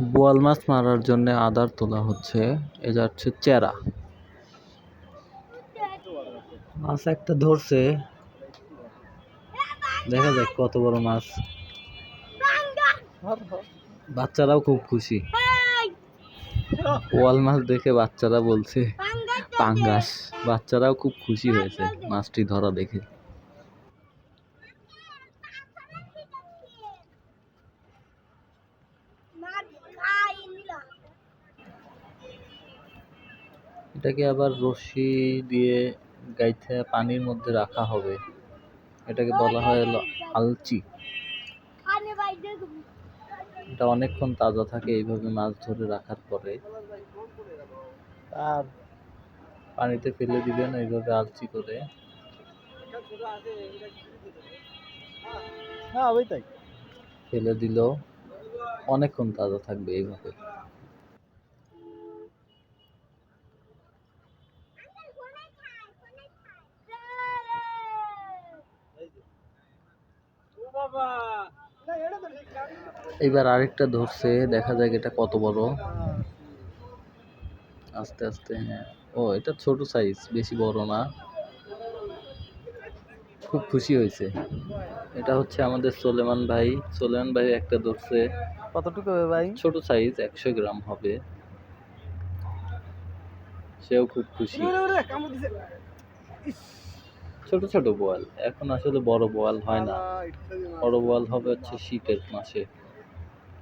বোয়াল মাছ মারার জন্য আদার তোলা হচ্ছে। এটা হচ্ছে চেরা। মাছ একটা ধরছে। দেখা যাক কত বড় মাছ। বাচ্চারাও খুব খুশি। বোয়াল মাছ দেখে বাচ্চারা বলছে, পাঙ্গাস। বাচ্চারাও খুব খুশি হয়েছে মাছটি ধরা দেখে। এটাকে আবার রশি দিয়ে গাইথে পানির মধ্যে রাখা হবে। এটাকে বলা হয় আলচি। এটা অনেকক্ষণ তাজা থাকে এইভাবে মাছ ধরে রাখার পরে। আর পানিতে ফেলে দিবেন এইভাবে আলচি করে। হ্যাঁ তাই ফেলে দিলেও অনেকক্ষণ তাজা থাকবে এইভাবে। এবার আরেকটা ধরছে দেখা যাক এটা কত বড়। আস্তে আস্তে হ্যাঁ। ও এটা ছোট সাইজ বেশি বড় না। খুব খুশি হয়েছে। এটা হচ্ছে আমাদের সোলেমান ভাই। সোলেমান ভাই একটা ধরছে। কতটুকু হবে ভাই? ছোট সাইজ একশো গ্রাম হবে। সেও খুব খুশি। ছোট ছোট বোয়াল। এখন আসলে বড় বোয়াল হয় না। বড় বোয়াল হবে হচ্ছে শীতের মাসে।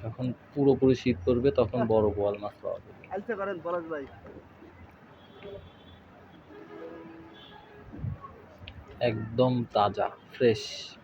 যখন পুরোপুরি শীত পড়বে তখন বড় বোয়াল মাছ পাওয়া যাবে। ভাই। একদম তাজা ফ্রেশ।